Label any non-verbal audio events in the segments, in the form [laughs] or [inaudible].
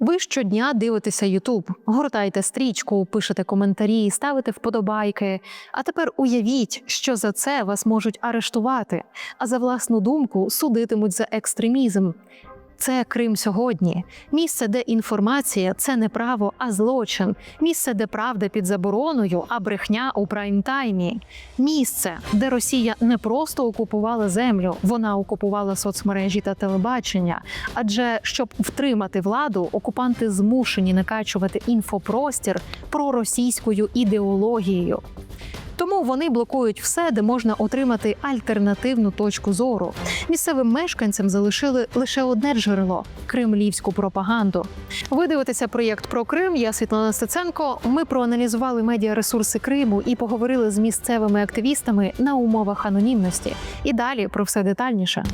Ви щодня дивитеся Ютуб, гортаєте стрічку, пишете коментарі, ставите вподобайки. А тепер уявіть, що за це вас можуть арештувати, а за власну думку судитимуть за екстремізм. Це Крим сьогодні. Місце, де інформація це не право, а злочин. Місце, де правда під забороною, а брехня у прайм-таймі. Місце, де Росія не просто окупувала землю, вона окупувала соцмережі та телебачення. Адже щоб втримати владу, окупанти змушені накачувати інфопростір проросійською ідеологією. Тому вони блокують все, де можна отримати альтернативну точку зору. Місцевим мешканцям залишили лише одне джерело кремлівську пропаганду. Ви дивитеся проєкт про Крим. Я Світлана Стеценко. Ми проаналізували медіаресурси Криму і поговорили з місцевими активістами на умовах анонімності. І далі про все детальніше.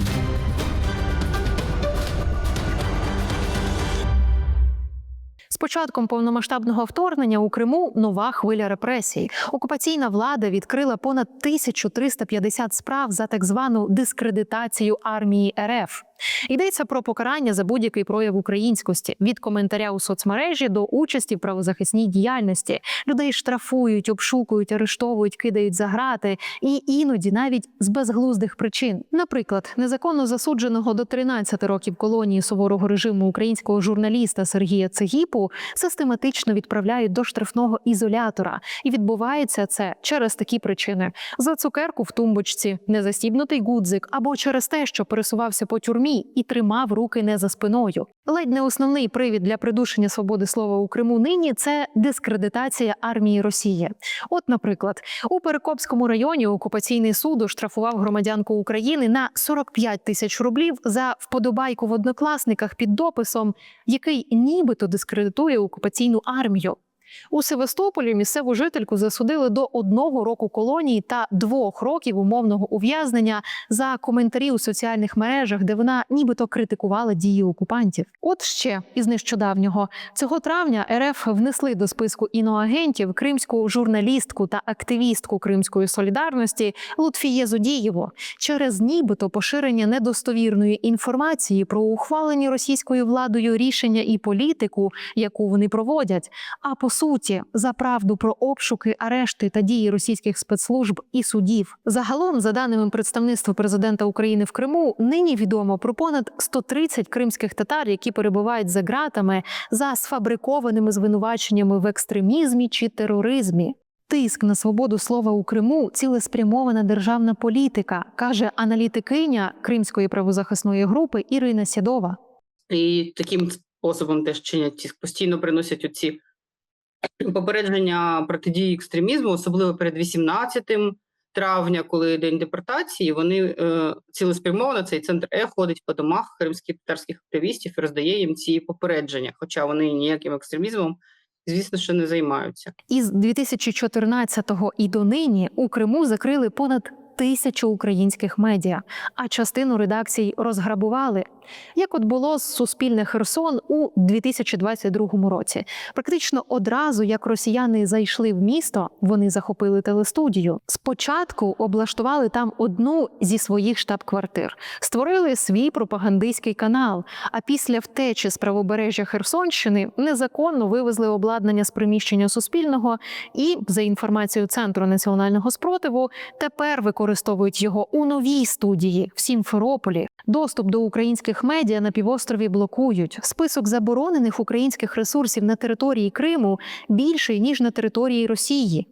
З початком повномасштабного вторгнення у Криму нова хвиля репресій. Окупаційна влада відкрила понад 1350 справ за так звану дискредитацію армії РФ. Йдеться про покарання за будь-який прояв українськості від коментаря у соцмережі до участі в правозахисній діяльності. Людей штрафують, обшукують, арештовують, кидають за грати і іноді навіть з безглуздих причин. Наприклад, незаконно засудженого до 13 років колонії суворого режиму українського журналіста Сергія Цегіпу систематично відправляють до штрафного ізолятора, і відбувається це через такі причини: за цукерку в тумбочці, незастібнутий гудзик або через те, що пересувався по тюрмі і тримав руки не за спиною. Ледь не основний привід для придушення свободи слова у Криму нині це дискредитація армії Росії. От, наприклад, у Перекопському районі окупаційний суд оштрафував громадянку України на 45 тисяч рублів за вподобайку в однокласниках під дописом, який нібито дискредитує окупаційну армію. У Севастополі місцеву жительку засудили до одного року колонії та двох років умовного ув'язнення за коментарі у соціальних мережах, де вона нібито критикувала дії окупантів. От ще із нещодавнього цього травня РФ внесли до списку іноагентів кримську журналістку та активістку Кримської солідарності Лутфіє Зодієву через нібито поширення недостовірної інформації про ухвалені російською владою рішення і політику, яку вони проводять. А по суті, за правду про обшуки, арешти та дії російських спецслужб і судів. Загалом, за даними представництва президента України в Криму, нині відомо про понад 130 кримських татар, які перебувають за ґратами за сфабрикованими звинуваченнями в екстремізмі чи тероризмі. Тиск на свободу слова у Криму цілеспрямована державна політика, каже аналітикиня Кримської правозахисної групи Ірина Сідова. І таким способом теж чинять тиск, постійно приносять оці попередження протидії екстремізму, особливо перед 18 травня, коли день депортації, вони е, цілеспрямовано цей центр Е ходить по домах кримських татарських активістів і роздає їм ці попередження, хоча вони ніяким екстремізмом, звісно, що не займаються. Із 2014-го і до нині у Криму закрили понад тисячу українських медіа, а частину редакцій розграбували. Як от було з Суспільне Херсон у 2022 році. Практично одразу, як росіяни зайшли в місто, вони захопили телестудію. Спочатку облаштували там одну зі своїх штаб-квартир, створили свій пропагандистський канал. А після втечі з правобережжя Херсонщини незаконно вивезли обладнання з приміщення Суспільного і, за інформацією Центру національного спротиву, тепер використовують його у новій студії в Сімферополі. Доступ до українських медіа на півострові блокують. Список заборонених українських ресурсів на території Криму більший ніж на території Росії.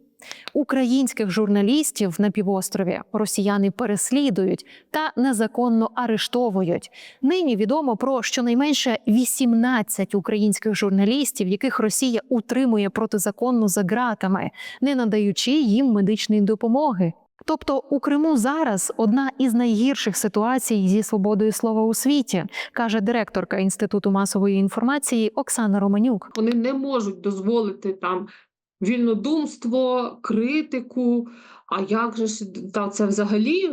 Українських журналістів на півострові росіяни переслідують та незаконно арештовують. Нині відомо про щонайменше 18 українських журналістів, яких Росія утримує протизаконно за ґратами, не надаючи їм медичної допомоги. Тобто у Криму зараз одна із найгірших ситуацій зі свободою слова у світі, каже директорка інституту масової інформації Оксана Романюк. Вони не можуть дозволити там вільнодумство, критику. А як же ж та це взагалі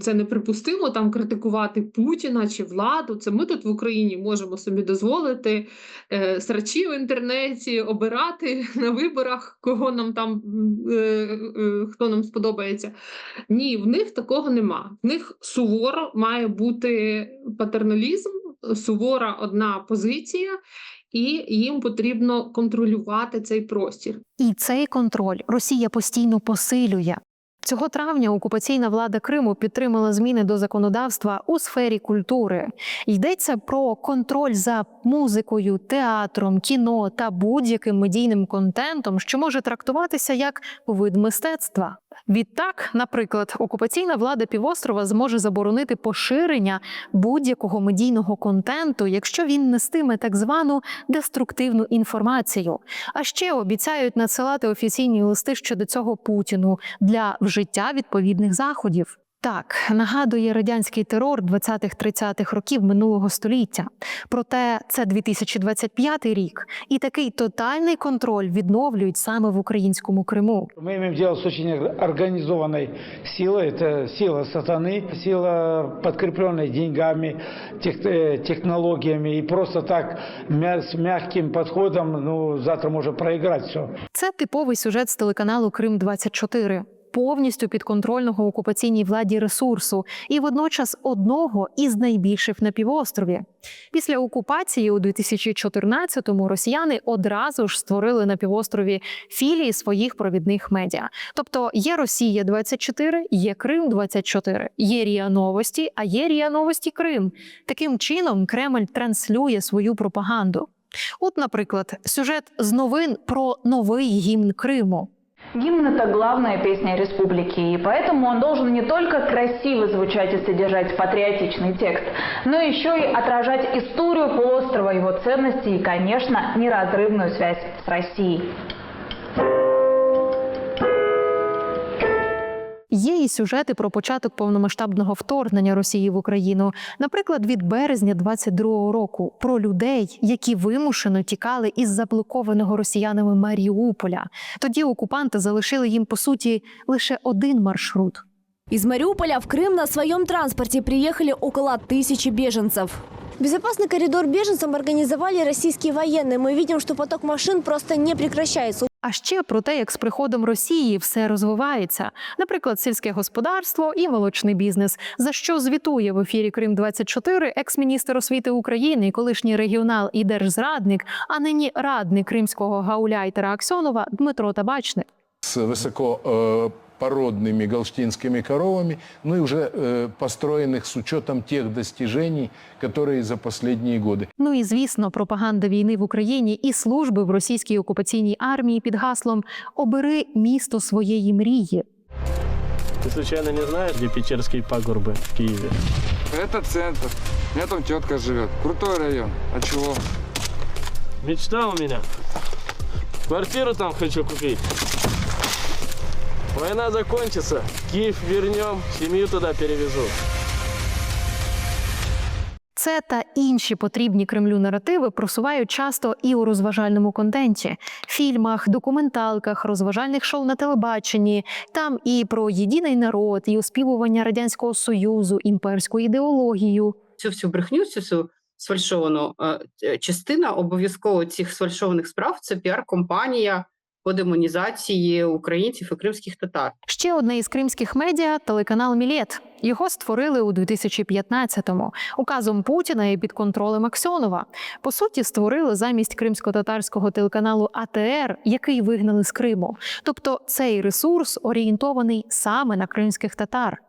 це неприпустимо там критикувати Путіна чи владу? Це ми тут в Україні можемо собі дозволити е, срачі в інтернеті обирати [laughs] на виборах, кого нам там е, е, хто нам сподобається. Ні, в них такого нема. В них суворо має бути патерналізм, сувора одна позиція. І їм потрібно контролювати цей простір. І цей контроль Росія постійно посилює. Цього травня окупаційна влада Криму підтримала зміни до законодавства у сфері культури. Йдеться про контроль за музикою, театром, кіно та будь-яким медійним контентом, що може трактуватися як вид мистецтва. Відтак, наприклад, окупаційна влада півострова зможе заборонити поширення будь-якого медійного контенту, якщо він нестиме так звану деструктивну інформацію. А ще обіцяють надсилати офіційні листи щодо цього Путіну для вжиття відповідних заходів. Так, нагадує радянський терор 20-30-х років минулого століття. Проте це 2025 рік, і такий тотальний контроль відновлюють саме в українському Криму. Мы имеем дело с очень организованной силой. Это сила сатаны, сила, подкрепленная деньгами, тех- э, технологиями. И просто так мя- с мягким подходом, ну, завтра можно проиграть все. Це типовий сюжет з телеканалу Крим 24 повністю підконтрольного окупаційній владі ресурсу і водночас одного із найбільших на півострові. Після окупації у 2014-му росіяни одразу ж створили на півострові філії своїх провідних медіа. Тобто є Росія 24, є Крим 24, є Ріа Новості, а є Ріа Новості Крим. Таким чином Кремль транслює свою пропаганду. От, наприклад, сюжет з новин про новий гімн Криму. Гимн – это главная песня республики, и поэтому он должен не только красиво звучать и содержать патриотичный текст, но еще и отражать историю полуострова, его ценности и, конечно, неразрывную связь с Россией. Є і сюжети про початок повномасштабного вторгнення Росії в Україну, наприклад, від березня 22-го року, про людей, які вимушено тікали із заблокованого росіянами Маріуполя. Тоді окупанти залишили їм по суті лише один маршрут. Из Мариуполя в Крым на своем транспорте приехали около тысячи беженцев. Безопасный коридор беженцам организовали российские военные. Мы видим, что поток машин просто не прекращается. А ще про те, як з приходом Росії все розвивається, наприклад, сільське господарство і молочний бізнес, за що звітує в ефірі Крим 24 екс-міністр освіти України, колишній регіонал і держзрадник, а нині радник кримського гауляйтера Аксьонова Дмитро Табачник. с высокопородными галштинскими коровами, ну и уже э, построенных с учетом тех достижений, которые за последние годы. Ну і звісно, пропаганда війни в Україні і служби в російській окупаційній армії під гаслом Обери місто своєї мрії. Ты случайно не знаешь, где Печерские пагорбы в Киеве? Это центр. У меня там тетка живет. Крутой район. А чего? Мечта у меня. Квартиру там хочу купить. Война закончится, Киев вернем, семью туда перевезу. Це та інші потрібні Кремлю наративи просувають часто і у розважальному контенті, фільмах, документалках, розважальних шоу на телебаченні. Там і про єдиний народ, і оспівування радянського союзу, імперську ідеологію. Цю всю брехню, цю всю сфальшовану е, частина обов'язково цих сфальшованих справ це піар-компанія по демонізації українців і кримських татар. Ще одне із кримських медіа телеканал Мілет. Його створили у 2015-му указом Путіна і під контролем Аксьонова. По суті, створили замість кримсько-татарського телеканалу АТР, який вигнали з Криму. Тобто цей ресурс орієнтований саме на кримських татар.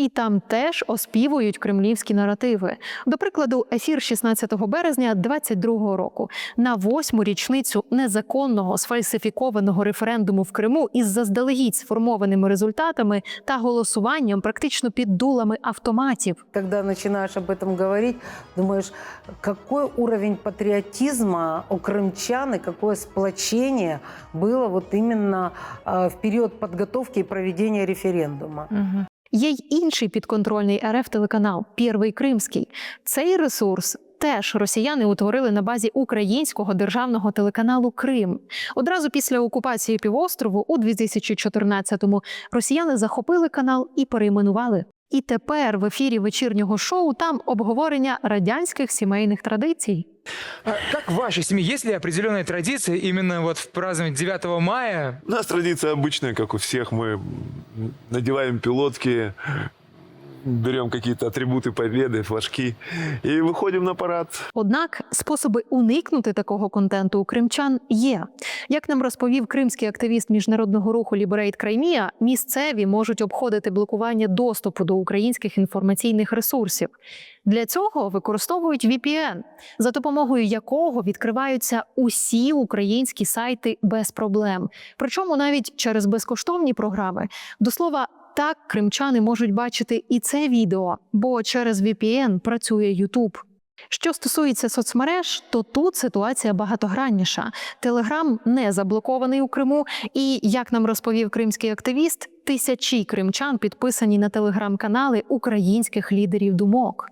І там теж оспівують кремлівські наративи. До прикладу, ефір 16 березня 22 року на восьму річницю незаконного сфальсифікованого референдуму в Криму із заздалегідь сформованими результатами та голосуванням практично під дулами автоматів. Когда начинаешь об этом говорить, думаешь, какой уровень патриотизма у крымчан и какое сплочение было вот именно э, в период подготовки и проведения референдума. Є й інший підконтрольний РФ телеканал Первий Кримський. Цей ресурс. Теж росіяни утворили на базі українського державного телеканалу Крим. Одразу після окупації півострову у 2014-му росіяни захопили канал і перейменували. І тепер в ефірі вечірнього шоу там обговорення радянських сімейних традицій. А как в вашей семье, есть ли определенные традиции именно вот в празднование 9 мая? У нас традиция обычная, как у всех. Мы надеваем пилотки, берем какие-то атрибуты победы, флажки и выходим на парад. Однак способи уникнути такого контенту у кримчан є. Як нам розповів кримський активіст міжнародного руху Liberate Crimea, місцеві можуть обходити блокування доступу до українських інформаційних ресурсів. Для цього використовують VPN, за допомогою якого відкриваються усі українські сайти без проблем, причому навіть через безкоштовні програми. До слова. так, кримчани можуть бачити і це відео, бо через VPN працює YouTube. Що стосується соцмереж, то тут ситуація багатогранніша. Телеграм не заблокований у Криму, і як нам розповів кримський активіст, тисячі кримчан підписані на телеграм-канали українських лідерів думок.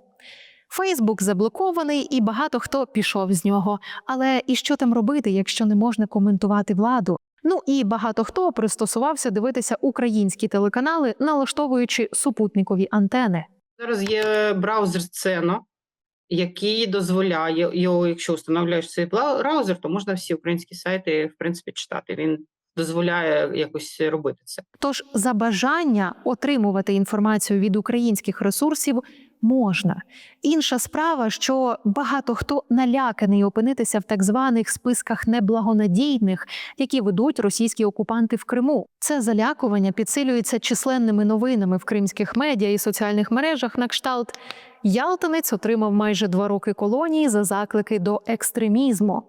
Фейсбук заблокований, і багато хто пішов з нього. Але і що там робити, якщо не можна коментувати владу? Ну і багато хто пристосувався дивитися українські телеканали, налаштовуючи супутникові антени. Зараз є браузер Сцено, який дозволяє його, якщо встановляєш цей браузер, то можна всі українські сайти в принципі читати. Він дозволяє якось робити це. Тож за бажання отримувати інформацію від українських ресурсів можна. Інша справа, що багато хто наляканий опинитися в так званих списках неблагонадійних, які ведуть російські окупанти в Криму. Це залякування підсилюється численними новинами в кримських медіа і соціальних мережах на кшталт. Ялтинець отримав майже два роки колонії за заклики до екстремізму.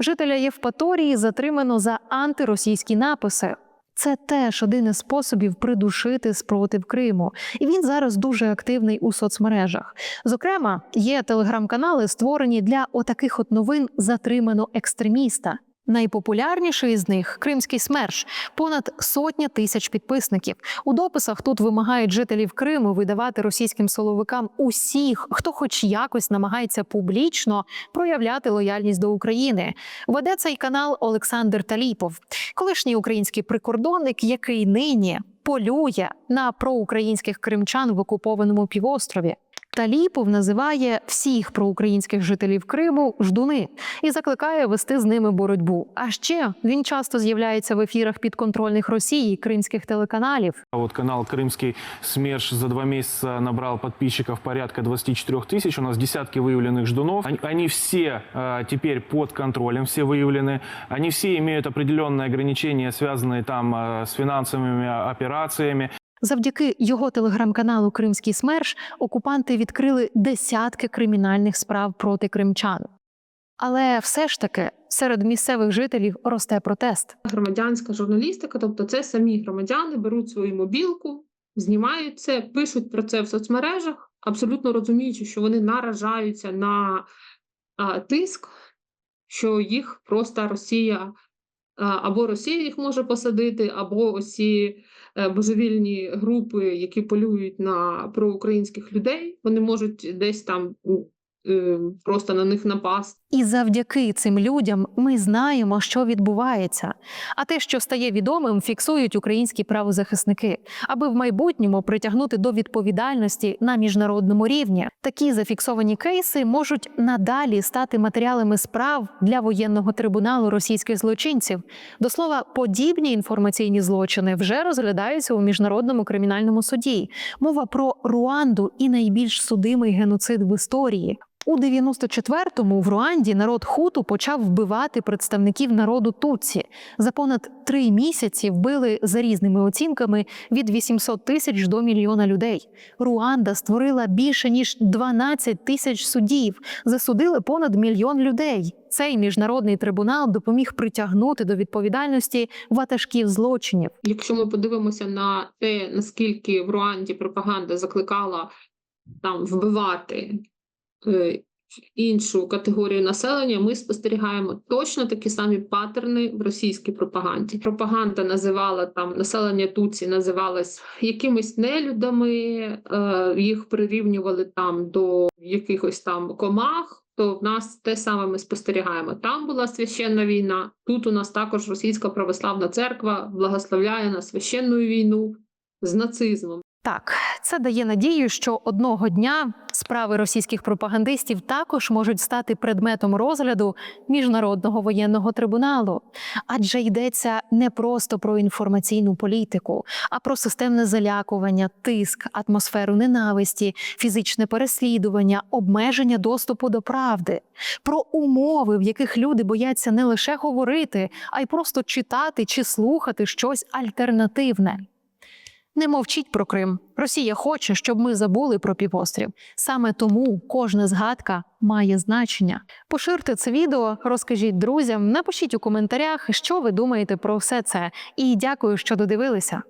Жителя Євпаторії затримано за антиросійські написи. Це теж один із способів придушити спротив Криму, і він зараз дуже активний у соцмережах. Зокрема, є телеграм-канали, створені для отаких от новин затримано екстреміста. Найпопулярніший із них Кримський СМЕРШ, понад сотня тисяч підписників. У дописах тут вимагають жителів Криму видавати російським силовикам усіх, хто хоч якось намагається публічно проявляти лояльність до України. Веде цей канал Олександр Таліпов, колишній український прикордонник, який нині полює на проукраїнських кримчан в окупованому півострові. Таліпов називає всіх проукраїнських жителів Криму ждуни і закликає вести з ними боротьбу. А ще він часто з'являється в ефірах підконтрольних Росії кримських телеканалів. А Вот канал «Крымский СМЕРШ» за два месяца набрал подписчиков порядка 24 тысяч. У нас десятки выявленных ждунов. Они, они все э, теперь под контролем, все выявлены. Они все имеют определенные ограничения, связанные там э, с финансовыми операциями. Завдяки його телеграм-каналу Кримський СМЕРШ окупанти відкрили десятки кримінальних справ проти кримчан. Але все ж таки серед місцевих жителів росте протест. Громадянська журналістика, тобто це самі громадяни беруть свою мобілку, знімають це, пишуть про це в соцмережах, абсолютно розуміючи, що вони наражаються на а, тиск, що їх просто Росія або Росія їх може посадити, або осі е, божевільні групи, які полюють на проукраїнських людей, вони можуть десь там е, просто на них напасти. І завдяки цим людям ми знаємо, що відбувається. А те, що стає відомим, фіксують українські правозахисники, аби в майбутньому притягнути до відповідальності на міжнародному рівні. Такі зафіксовані кейси можуть надалі стати матеріалами справ для воєнного трибуналу російських злочинців. До слова, подібні інформаційні злочини вже розглядаються у міжнародному кримінальному суді. Мова про Руанду і найбільш судимий геноцид в історії. У 94-му в Руанді народ хуту почав вбивати представників народу Тутсі. За понад три місяці вбили за різними оцінками від 800 тисяч до мільйона людей. Руанда створила більше ніж 12 тисяч судів, засудили понад мільйон людей. Цей міжнародний трибунал допоміг притягнути до відповідальності ватажків злочинів. Якщо ми подивимося на те, наскільки в Руанді пропаганда закликала там вбивати іншу категорію населення, ми спостерігаємо точно такі самі паттерни в російській пропаганді. Пропаганда називала там населення Туці, називалось якимись нелюдами, е, їх прирівнювали там до якихось там комах. То в нас те саме ми спостерігаємо. Там була священна війна. Тут у нас також російська православна церква благословляє на священну війну з нацизмом. Так, Це дає надію, що одного дня справи російських пропагандистів також можуть стати предметом розгляду міжнародного воєнного трибуналу, адже йдеться не просто про інформаційну політику, а про системне залякування, тиск, атмосферу ненависті, фізичне переслідування, обмеження доступу до правди, про умови, в яких люди бояться не лише говорити, а й просто читати чи слухати щось альтернативне. Не мовчіть про Крим. Росія хоче, щоб ми забули про півострів. Саме тому кожна згадка має значення. Поширте це відео, розкажіть друзям, напишіть у коментарях, що ви думаєте про все це. І дякую, що додивилися.